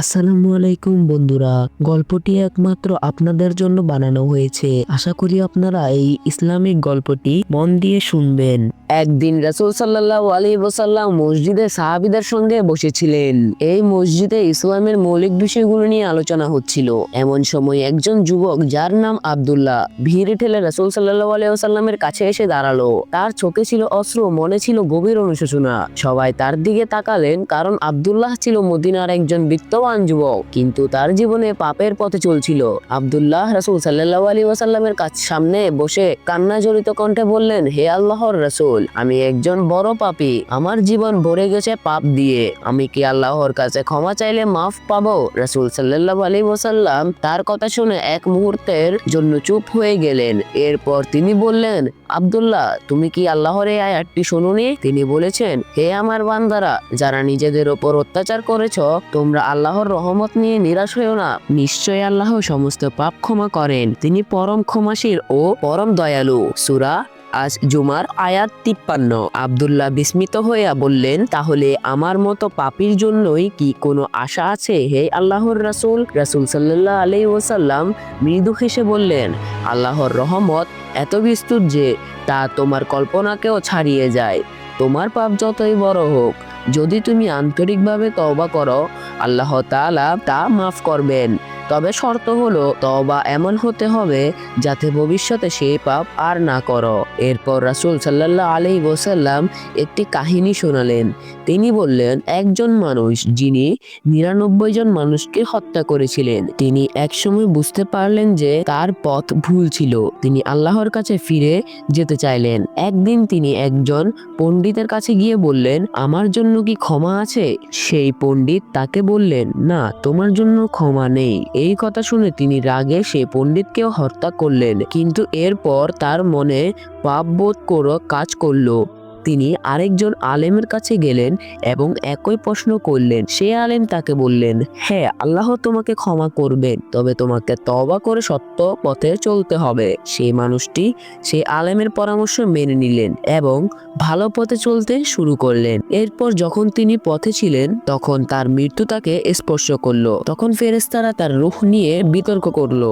আসসালামু আলাইকুম বন্ধুরা, গল্পটি একমাত্র আপনাদের জন্য বানানো হয়েছে। আশা করি আপনারা এই ইসলামিক গল্পটি মন দিয়ে শুনবেন। একদিন রাসূল সাল্লাল্লাহু আলাইহি ওয়াসাল্লাম মসজিদে সাহাবীদের সঙ্গে বসেছিলেন। এই মসজিদে ইসলামের মৌলিক বিষয়গুলো নিয়ে আলোচনা হচ্ছিল। এমন সময় একজন যুবক, যার নাম আব্দুল্লাহ, ভিড়ে ঠেলে রাসূল সাল্লাল্লাহু আলাইহি ওয়াসাল্লামের কাছে এসে দাঁড়াল। তার চোখে ছিল অশ্রু মনে ছিল গভীর অনুশোচনা। সবাই তার দিকে তাকালেন, কারণ আব্দুল্লাহ ছিল মদিনার একজন বিত্তবান যুবক। কিন্তু তার জীবনে পাপের পথে চলছিল। আব্দুল্লাহ রাসূল সাল্লাল্লাহু আলাইহি ওয়াসাল্লামের কাছে সামনে বসে কান্না জড়িত কণ্ঠে বললেন, হে আল্লাহর রাসূল, আমি একজন বড় পাপী। আমার জীবন ভরে গেছে পাপ দিয়ে। আমি কি আল্লাহর কাছে ক্ষমা চাইলে মাফ পাবো? রাসূল সাল্লাল্লাহু আলাইহি ওয়াসাল্লাম তার কথা শুনে এক মুহূর্তের জন্য চুপ হয়ে গেলেন। এরপর তিনি বললেন, আব্দুল্লাহ, তুমি কি আল্লাহর এই আয়াতটি শুনুনি? তিনি বলেছেন, হে আমার বান্দারা, যারা নিজেদের ওপর অত্যাচার করেছ, তোমরা আল্লাহর রহমত নিয়ে নিরাশ হয়েও না। নিশ্চয় আল্লাহ সমস্ত পাপ ক্ষমা করেন। তিনি পরম ক্ষমাশীল ও পরম দয়ালু। সুরা আজ জুমার আয়াত তিপ্পান্ন। আব্দুল্লাহ বিস্মিত হইয়া বললেন, তাহলে আমার মতো পাপির জন্যই কি কোনো আশা আছে? হে আল্লাহর রাসূল। রাসূল সাল্লাল্লাহু আলাইহি ওসাল্লাম মৃদু হেসে বললেন, আল্লাহর রহমত এত বিস্তুত যে তা তোমার কল্পনাকেও ছাড়িয়ে যায়। তোমার পাপ যতই বড় হোক যদি তুমি আন্তরিকভাবে তওবা করো, আল্লাহ তাআলা তা মাফ করবেন। তবে শর্ত হলো, তওবা এমন হতে হবে যাতে ভবিষ্যতে সেই পাপ আর না করো। এরপর রাসূল সাল্লাল্লাহু আলাইহি ওয়াসাল্লাম একটি কাহিনী শোনালেন। তিনি বললেন, একজন মানুষ যিনি নিরানব্বই জন মানুষকে হত্যা করেছিলেন, তিনি একসময় বুঝতে পারলেন যে তার পথ ভুল ছিল। তিনি আল্লাহর কাছে ফিরে যেতে চাইলেন। একদিন তিনি একজন পণ্ডিতের কাছে গিয়ে বললেন, আমার জন্য কি ক্ষমা আছে? সেই পণ্ডিত তাকে বললেন, না, তোমার জন্য ক্ষমা নেই। এই কথা শুনে তিনি রাগে সে পণ্ডিতকেও হত্যা করলেন। কিন্তু এরপর তার মনে পাপ বোধ করো কাজ করল। তিনি আরেকজন আলেমের কাছে গেলেন এবং একই প্রশ্ন করলেন। সে আলেম তাকে বললেন হ্যাঁ আল্লাহ তোমাকে ক্ষমা করবেন, তবে তোমাকে তওবা করে সত্য পথে চলতে হবে। সেই মানুষটি সেই আলেমের পরামর্শ মেনে নিলেন এবং ভালো পথে চলতে শুরু করলেন। এরপর যখন তিনি পথে ছিলেন, তখন তার মৃত্যু তাকে স্পর্শ করল। তখন ফেরেস্তারা তার রুখ নিয়ে বিতর্ক করল,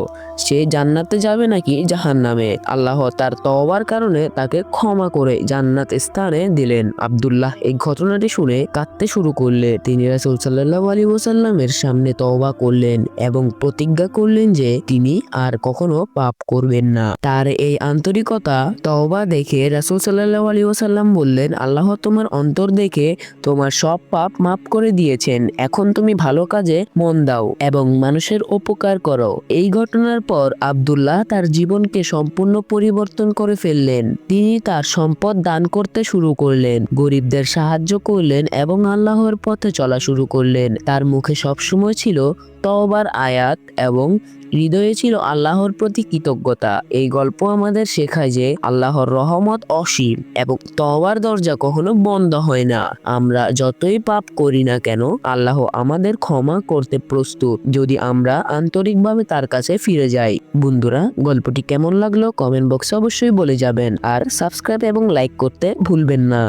সে জান্নাতে যাবে নাকি জাহান্নামে? আল্লাহ তার তওবার কারণে তাকে ক্ষমা করে জান্নাত স্থানে দিলেন। আব্দুল্লাহ এই ঘটনাটি শুনে কাঁদতে শুরু করলেন তিনি রাসূল সাল্লাল্লাহু আলাইহি ওয়াসাল্লামের সামনে তওবা করলেন এবং প্রতিজ্ঞা করলেন যে তিনি আর কখনো পাপ করবেন না। তার এই আন্তরিকতা, তওবা দেখে রাসূল সাল্লাল্লাহু আলাইহি ওয়াসাল্লাম বললেন, আল্লাহ তোমার অন্তর দেখে তোমার সব পাপ মাফ করে দিয়েছেন। এখন তুমি ভালো কাজে মন দাও এবং মানুষের উপকার করো। এই ঘটনার পর আব্দুল্লাহ তার জীবনকে সম্পূর্ণ পরিবর্তন করে ফেললেন। তিনি তার সম্পদ দান করতে শুরু করলেন, গরিবদের সাহায্য করলেন এবং আল্লাহর পথে চলা শুরু করলেন। তার মুখে সবসময় ছিল তওবার আয়াত এবং হৃদয়ে ছিল আল্লাহর প্রতি কৃতজ্ঞতা। এই গল্প আমাদের শেখায় যে আল্লাহর রহমত অসীম এবং তওবার দরজা কখনো বন্ধ হয় না। আমরা যতই পাপ করি না কেন, আল্লাহ আমাদের ক্ষমা করতে প্রস্তুত। যদি আমরা আন্তরিকভাবে তার কাছে ফিরে যাই। বন্ধুরা, গল্পটি কেমন লাগল কমেন্ট বক্সে অবশ্যই বলে যাবেন। আর সাবস্ক্রাইব এবং লাইক করতে ভুলবেন না।